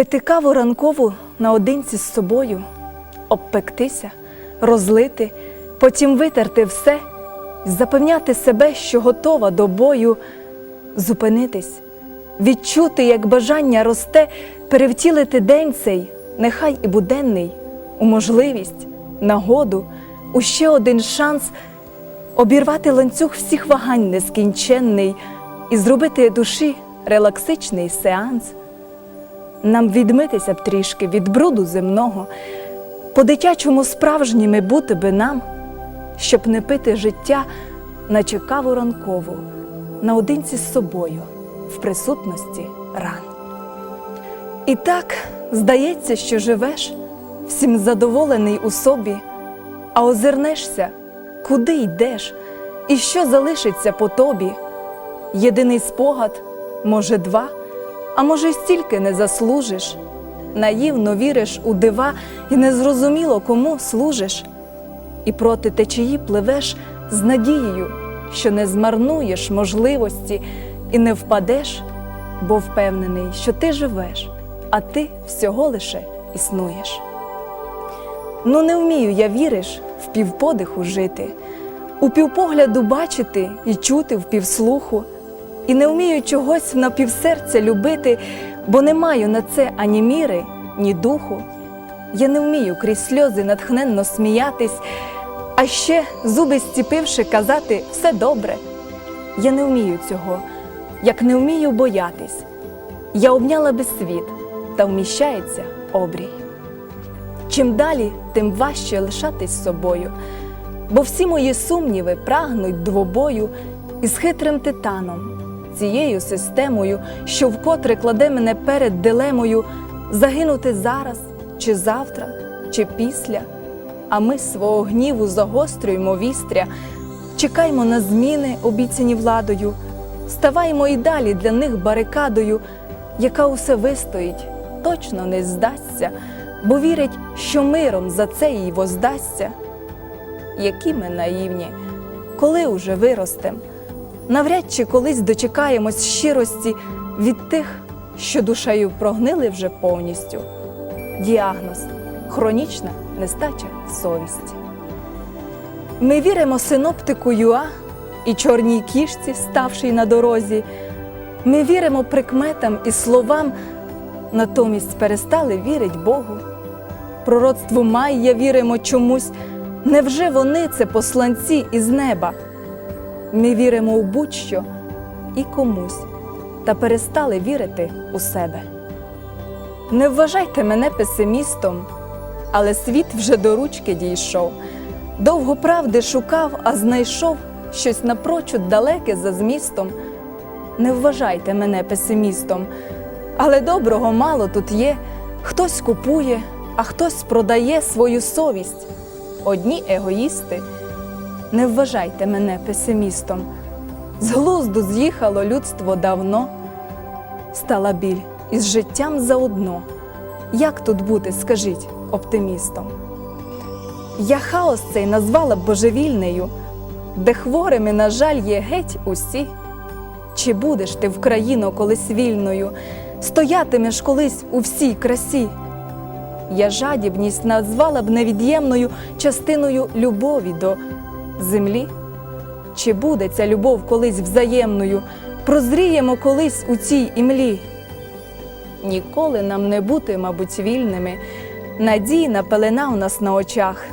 Пити каву ранкову наодинці з собою, обпектися, розлити, потім витерти все, запевняти себе, що готова до бою, зупинитись, відчути, як бажання росте, перевтілити день цей, нехай і буденний, у можливість, нагоду, у ще один шанс обірвати ланцюг всіх вагань нескінченний і зробити душі релаксичний сеанс. Нам відмитися б трішки від бруду земного, по-дитячому справжніми бути би нам, щоб не пити життя, наче каву ранкову, наодинці з собою, в присутності ран. І так здається, що живеш, всім задоволений у собі, а озирнешся, куди йдеш, і що залишиться по тобі. Єдиний спогад, може, два, а може, стільки не заслужиш. Наївно віриш у дива і незрозуміло кому служиш. І проти течії пливеш з надією, що не змарнуєш можливості і не впадеш, бо впевнений, що ти живеш, а ти всього лише існуєш. Ну, не вмію я віриш в півподиху жити, у півпогляду бачити і чути в півслуху, і не вмію чогось на півсерця любити, бо не маю на це ані міри, ні духу. Я не вмію крізь сльози натхненно сміятись, а ще зуби стіпивши казати все добре. Я не вмію цього, як не вмію боятись. Я обняла би світ, та вміщається обрій. Чим далі, тим важче лишатись собою, бо всі мої сумніви прагнуть двобою із хитрим титаном, цією системою, що вкотре кладе мене перед дилемою загинути зараз, чи завтра, чи після. А ми свого гніву загострюємо вістря, чекаймо на зміни, обіцяні владою, ставаймо і далі для них барикадою, яка усе вистоїть, точно не здасться, бо вірять, що миром за це їй воздасться. Які ми наївні, коли уже виростем, навряд чи колись дочекаємось щирості від тих, що душею прогнили вже повністю. Діагноз хронічна нестача совісті. Ми віримо синоптику ЮА і чорній кішці, ставшій на дорозі. Ми віримо прикметам і словам, натомість перестали вірить Богу. Пророцтву Майя віримо чомусь. Невже вони це посланці із неба? Ми віримо у будь-що і комусь, та перестали вірити у себе. Не вважайте мене песимістом, але світ вже до ручки дійшов. Довго правди шукав, а знайшов щось напрочуд далеке за змістом. Не вважайте мене песимістом, але доброго мало тут є. Хтось купує, а хтось продає свою совість. Одні егоїсти. Не вважайте мене песимістом. З глузду з'їхало людство давно. Стала біль із життям заодно. Як тут бути, скажіть, оптимістом? Я хаос цей назвала б божевільнею, де хворими, на жаль, є геть усі. Чи будеш ти в країну колись вільною, стоятимеш колись у всій красі? Я жадібність назвала б невід'ємною частиною любові до землі. Чи буде ця любов колись взаємною, прозріємо колись у цій імлі? Ніколи нам не бути, мабуть, вільними, надійна пелена у нас на очах.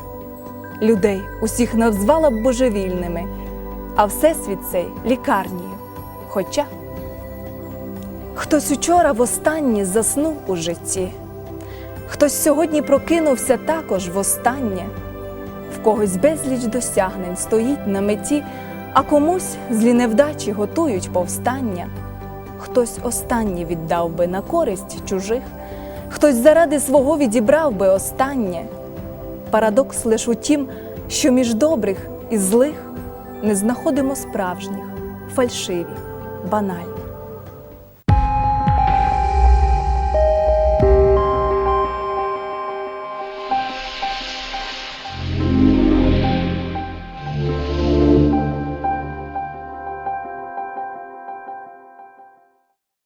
Людей усіх назвала б божевільними, а всесвіт цей лікарнією. Хоча хтось учора востаннє заснув у житті, хтось сьогодні прокинувся також востаннє, в когось безліч досягнень стоїть на меті, а комусь злі невдачі готують повстання. Хтось останнє віддав би на користь чужих, хтось заради свого відібрав би останнє. Парадокс лиш у тім, що між добрих і злих не знаходимо справжніх, фальшиві, банальні.